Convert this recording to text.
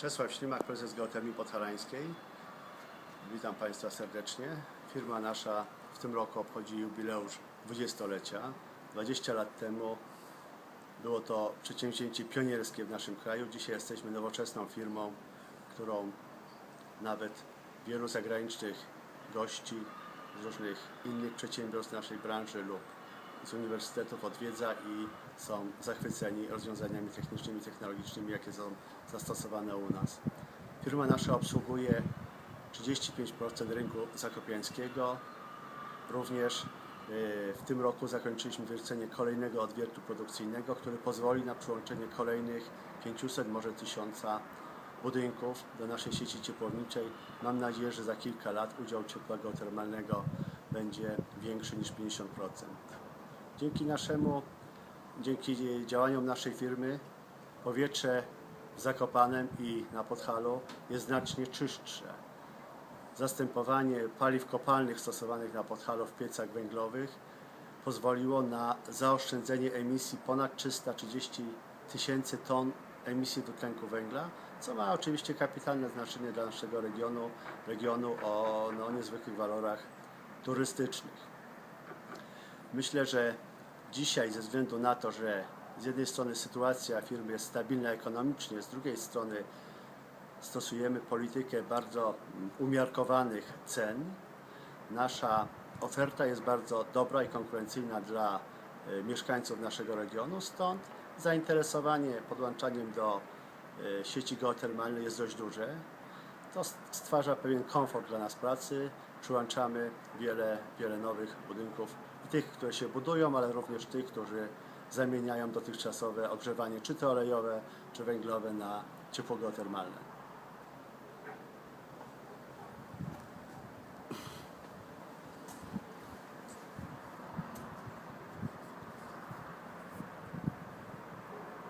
Czesław Ślimak, prezes Geotermii Podhalańskiej. Witam Państwa serdecznie. Firma nasza w tym roku obchodzi jubileusz 20-lecia. 20 lat temu było to przedsięwzięcie pionierskie w naszym kraju. Dzisiaj jesteśmy nowoczesną firmą, którą nawet wielu zagranicznych gości z różnych innych przedsiębiorstw naszej branży lub z uniwersytetów odwiedza i są zachwyceni rozwiązaniami technicznymi, technologicznymi, jakie są zastosowane u nas. Firma nasza obsługuje 35% rynku zakopiańskiego. Również yy, w tym roku zakończyliśmy wiercenie kolejnego odwiertu produkcyjnego, który pozwoli na przyłączenie kolejnych 500, może 1000 budynków do naszej sieci ciepłowniczej. Mam nadzieję, że za kilka lat udział ciepła geotermalnego będzie większy niż 50%. Dzięki naszemu, dzięki działaniom naszej firmy powietrze w Zakopanem i na Podhalu jest znacznie czystsze. Zastępowanie paliw kopalnych stosowanych na Podhalu w piecach węglowych pozwoliło na zaoszczędzenie emisji ponad 330 tysięcy ton emisji dwutlenku węgla, co ma oczywiście kapitalne znaczenie dla naszego regionu, regionu o no, niezwykłych walorach turystycznych. Myślę, że dzisiaj ze względu na to, że z jednej strony sytuacja firmy jest stabilna ekonomicznie, z drugiej strony stosujemy politykę bardzo umiarkowanych cen, nasza oferta jest bardzo dobra i konkurencyjna dla e, mieszkańców naszego regionu, stąd zainteresowanie podłączaniem do e, sieci geotermalnej jest dość duże. To stwarza pewien komfort dla nas pracy. Przyłączamy wiele, wiele nowych budynków, tych, które się budują, ale również tych, którzy zamieniają dotychczasowe ogrzewanie, czy to olejowe, czy węglowe, na ciepło geotermalne.